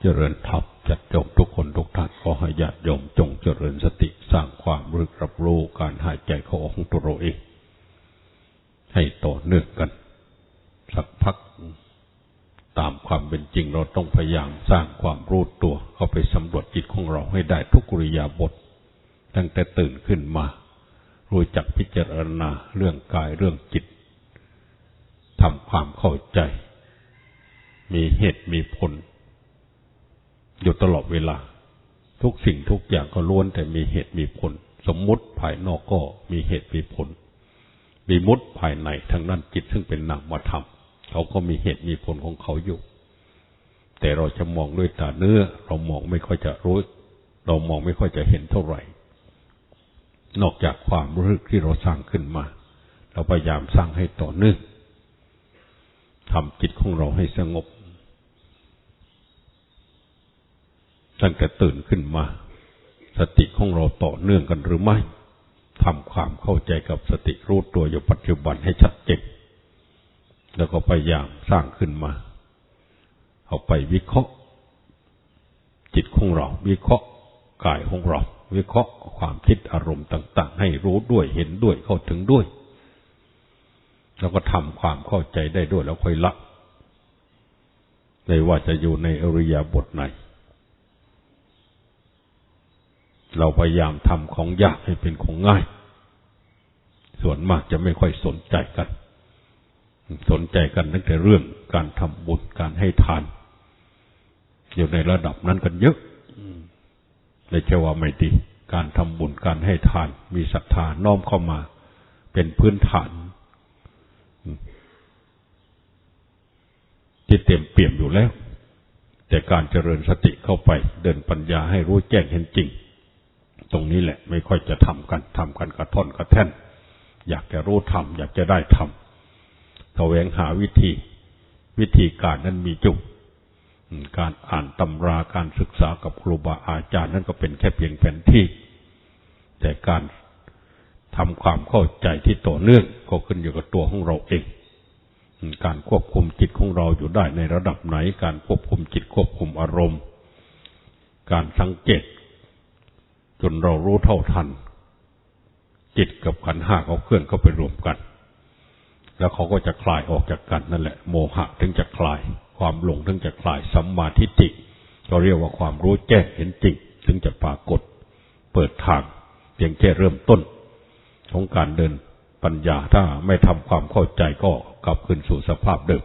เจริญธรรมจัดจงทุกคนทุกท่านขอให้ญาติโยมจงเจริญสติสร้างความรึกรับรู้การหายใจเข้าออกของตัวเราเอง ให้ต่อเนื่องกัน สักพักตามความเป็นจริงเราต้องพยายามสร้างความรู้ตัว เข้าไปสำรวจจิตของเราให้ได้ทุกกริยาบท ตั้งแต่ตื่นขึ้นมา รู้จักพิจารณาเรื่องกายเรื่องจิตทำความเข้าใจ มีเหตุมีผล อยู่ตลอดเวลา ทุกสิ่งทุกอย่างก็ล้วนแต่มีเหตุมีผล สมมุติภายนอกก็มีเหตุมีผล มีมุดภายในทางด้านจิตซึ่งเป็นนามธรรมเขาก็มีเหตุมีผลของเขาอยู่ แต่เราจะมองด้วยตาเนื้อ เรามองไม่ค่อยจะรู้ เรามองไม่ค่อยจะเห็นเท่าไหร่ นอกจากความรู้สึกที่เราสร้างขึ้นมา เราพยายามสร้างให้ต่อเนื่องทำจิตของเราให้สงบ ตั้งแต่ตื่นขึ้นมา สติของเราต่อเนื่องกันหรือไม่ทำความเข้าใจกับสติรู้ตัวอยู่ปัจจุบันให้ชัดเจนแล้วก็พยายามสร้างขึ้นมา เอาไปวิเคราะห์ จิตของเรา วิเคราะห์กายของเรา วิเคราะห์ความคิดอารมณ์ต่าง ๆ ให้รู้ด้วยเห็นด้วยเข้าถึงด้วย แล้วก็ทำความเข้าใจได้ด้วยแล้วค่อยละไม่ว่าจะอยู่ในอริยบทไหน เราพยายามทำของยากให้เป็นของง่าย ส่วนมากจะไม่ค่อยสนใจกัน สนใจกันตั้งแต่เรื่องการทำบุญการให้ทาน อยู่ในระดับนั้นกันเยอะไม่ใช่ว่าไม่ดีการทำบุญการให้ทาน มีศรัทธาน้อมเข้ามา เป็นพื้นฐานที่เต็มเปี่ยมอยู่แล้ว แต่การเจริญสติเข้าไป เดินปัญญาให้รู้แจ้งเห็นจริง ตรงนี้แหละ ไม่ค่อยจะทำกันทำกันกระท่อนกระแท่น อยากจะรู้ทำอยากจะได้ทำแสวงหาวิธี วิธีการนั้นมีจุการอ่านตำราการศึกษากับครูบาอาจารย์นั่นก็เป็นแค่เพียงแผนที่ แต่การทำความเข้าใจที่ต่อเนื่องก็ขึ้นอยู่กับตัวของเราเอง การควบคุมจิตของเราอยู่ได้ในระดับไหน การควบคุมจิตควบคุมอารมณ์ การสังเกต จนเรารู้เท่าทัน จิตกับขันห้าเขาเคลื่อนเข้าไปรวมกัน แล้วเขาก็จะคลายออกจากกันนั่นแหละ โมหะถึงจะคลาย ความหลงถึงจะคลายสัมมาทิฏฐิก็เรียกว่าความรู้แจ้งเห็นจริงถึงจะปรากฏ เปิดทางเพียงแค่เริ่มต้น ของการเดินปัญญาถ้าไม่ทำความเข้าใจก็กลับคืนสู่สภาพเดิม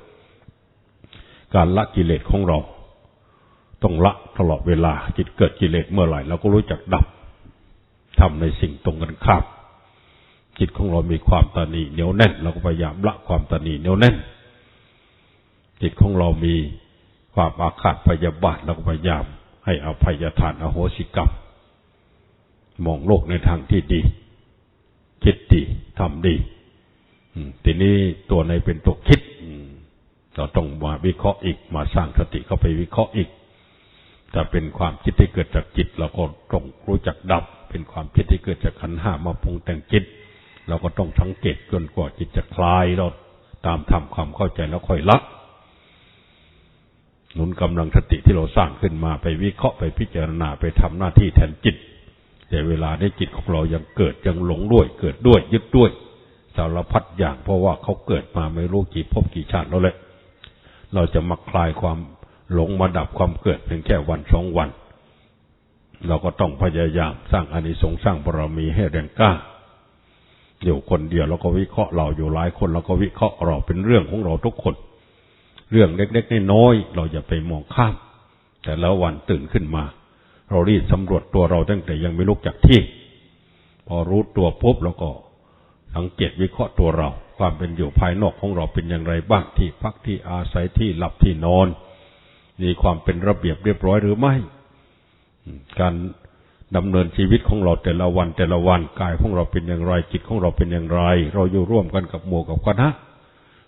การละกิเลสของเรา ต้องละตลอดเวลาจิตเกิดกิเลสเมื่อไหร่เราก็รู้จักดับ ทำในสิ่งตรงกันข้ามจิตของเรามีความตนีเหนียวแน่น เราก็พยายามละความตนีเหนียวแน่น จิตของเรามีความอาฆาตพยาบาทเราก็พยายาม ให้อภัยทานอโหสิกรรม มองโลกในทางที่ดี คิดดีทำดีทีนี้ตัวในเป็นตัวคิดเราต้องมาวิเคราะห์อีกมาสร้างสติเข้าไปวิเคราะห์อีกถ้าเป็นความคิดที่เกิดจากจิตเราก็ต้องรู้จักดับ เป็นความคิดที่เกิดจากขันห้ามาปรุงแต่งจิต เราก็ต้องสังเกตจนกว่าจิตจะคลายเราตามทำความเข้าใจแล้วค่อยละหนุนกำลังสติที่เราสร้างขึ้นมาไปวิเคราะห์ไปพิจารณาไปทำหน้าที่แทนจิต แต่เวลาในจิตของเรายังเกิดยังหลงด้วย เกิดด้วยยึดด้วย สารพัดอย่างเพราะว่าเขาเกิดมาไม่รู้กี่ภพกี่ชาติแล้วแหละ เราจะมาคลายความหลงมาดับความเกิดเพียงแค่วันสองวัน เราก็ต้องพยายามสร้างอานิสงส์สร้างบารมีให้แรงกล้าอยู่คนเดียวเราก็วิเคราะห์เราอยู่หลายคนเราก็วิเคราะห์เราเป็นเรื่องของเราทุกคน เรื่องเล็กๆน้อยๆเราอย่าไปมองข้าม แต่แล้ววันตื่นขึ้นมา เรารีบสำรวจตัวเราตั้งแต่ยังไม่ลุกจากที่ พอรู้ตัวปุ๊บเราก็สังเกตวิเคราะห์ตัวเรา ความเป็นอยู่ภายนอกของเราเป็นอย่างไรบ้างที่พักที่อาศัยที่หลับที่นอน มีความเป็นระเบียบเรียบร้อยหรือไม่ การดำเนินชีวิตของเราแต่ละวันแต่ละวันกายของเราเป็นอย่างไรจิตของเราเป็นอย่างไร เราอยู่ร่วมกันกับหมู่กับคณะ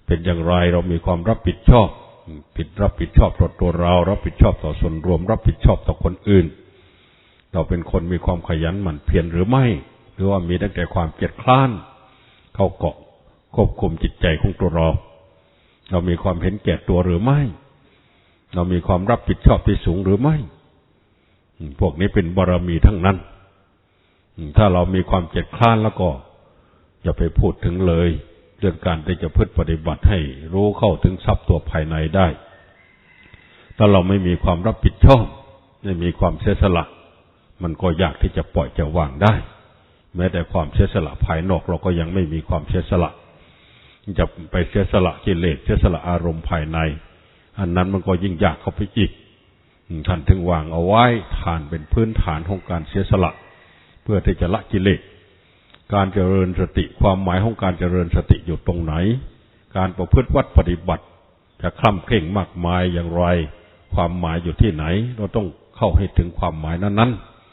เป็นอย่างไรเรามีความรับผิดชอบผิดรับผิดชอบต่อตัวเรา รับผิดชอบต่อส่วนรวม รับผิดชอบต่อคนอื่น เราเป็นคนมีความขยันหมั่นเพียรหรือไม่ หรือว่ามีตั้งแต่ความเกียจคร้าน เข้าเกาะควบคุมจิตใจของตัวเรา เรามีความเห็นแก่ตัวหรือไม่ เรามีความรับผิดชอบที่สูงหรือไม่ พวกนี้เป็นบารมีทั้งนั้น ถ้าเรามีความเจ็ดคล้านแล้วก็อย่าไปพูดถึงเลย เรื่องการที่จะพึ่งปฏิบัติให้รู้เข้าถึงทรัพย์ตัวภายในได้ ถ้าเราไม่มีความรับผิดชอบไม่มีความเสียสละ มันก็ยากที่จะปล่อยจะวางได้ แม้แต่ความเสียสละภายนอกเราก็ยังไม่มีความเสียสละจะไปเสียสละกิเลสเสียสละอารมณ์ภายใน อันนั้นมันก็ยิ่งยากเข้าไปอีก ท่านถึงวางเอาไว้ฐานเป็นพื้นฐานของการเสียสละ เพื่อที่จะละกิเลสการเจริญสติความหมายของการเจริญสติอยู่ตรงไหน การประพฤติวัดปฏิบัติ จะคล่ำเคร่งมากมายอย่างไร ความหมายอยู่ที่ไหน เราต้องเข้าให้ถึงความหมายนั้น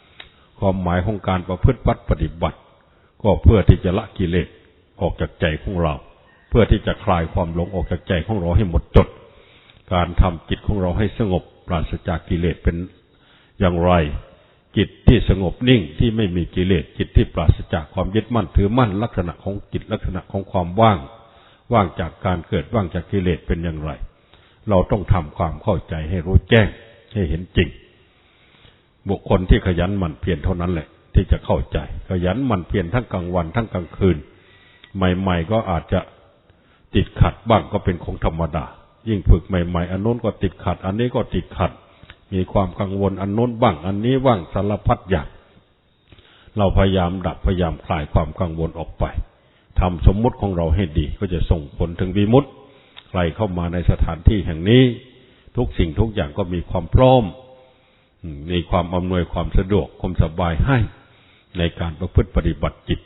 ๆ ความหมายของการประพฤติวัดปฏิบัติ ก็เพื่อที่จะละกิเลสออกจากใจของเรา เพื่อที่จะคลายความหลงออกจากใจของเราให้หมดจด การทำจิตของเราให้สงบ ราศจากกิเลสเป็นอย่างไร จิตที่สงบนิ่งที่ไม่มีกิเลสจิตที่ปราศจากความยึดมั่นถือมั่นลักษณะของจิตลักษณะของความว่าง ว่างจากการเกิดว่างจากกิเลสเป็นอย่างไร เราต้องทำความเข้าใจให้รู้แจ้งให้เห็นจริง บุคคลที่ขยันหมั่นเพียรเท่านั้นแหละ ที่จะเข้าใจ ขยันหมั่นเพียรทั้งกลางวันทั้งกลางคืน ใหม่ ๆ ก็อาจจะติดขัดบ้างก็เป็นของธรรมดา ยิ่งฝึกใหม่ๆ อันนู้นก็ติดขัด อันนี้ก็ติดขัด มีความกังวลอันโน้นบ้าง อันนี้บ้างสารพัดอย่าง เราพยายามดับพยายามคลายความกังวลออกไปทำสมมุติของเราให้ดี ก็จะส่งผลถึงวิมุตติใครเข้ามาในสถานที่แห่งนี้ ทุกสิ่งทุกอย่างก็มีความพร้อมมีความอำนวยความสะดวกความสบายให้ ในการประพฤติปฏิบัติจิต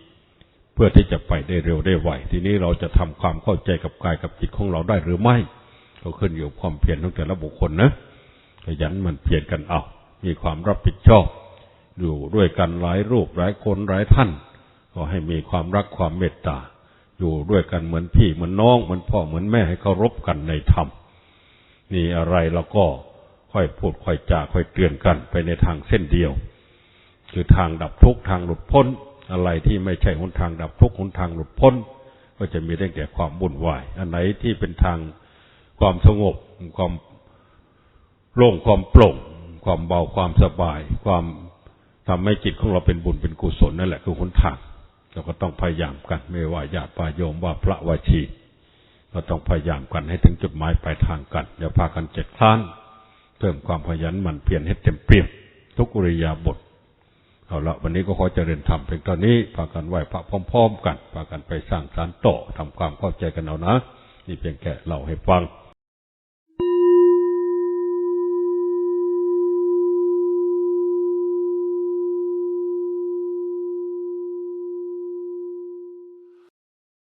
เพื่อที่จะไปได้เร็วได้ไวทีนี้เราจะทำความเข้าใจกับกายกับจิตของเราได้หรือไม่ ก็ขึ้นอยู่ความเพียรของแต่ละบุคคลนะขยันมันเพียรกันเอา มีความรับผิดชอบ อยู่ด้วยกันหลายรูปหลายคนหลายท่าน ก็ให้มีความรักความเมตตา อยู่ด้วยกันเหมือนพี่เหมือนน้องเหมือนพ่อเหมือนแม่ให้เคารพกันในธรรมมีอะไรเราก็ค่อยพูดค่อยจาค่อยเตือนกันไปในทางเส้นเดียว คือทางดับทุกทางหลุดพ้น อะไรที่ไม่ใช่หนทางดับทุกหนทางหลุดพ้น ก็จะมีได้แก่ความบุญวาย อันไหนที่เป็นทาง ความสงบ ความโล่งความโปร่ง ความเบาความสบาย ความทำให้จิตของเราเป็นบุญเป็นกุศลนั่นแหละคือหนทางเราก็ต้องพยายามกัน ไม่ว่าญาติปาโยมว่าพระวชีเราต้องพยายามกันให้ถึงจุดหมายปลายทางกันอย่าพากันเจ็ดคลานเพิ่มความขยันหมั่นเพียรให้เต็มเปี่ยมทุกอริยาบทเอาละวันนี้ก็ขอเจริญธรรมเพียงตอนนี้พากันไหวพระพร้อม ๆ กันพากันไปสร้างสารโตทำความเข้าใจกันเอานะ นี่เพียงแค่เล่าให้ฟัง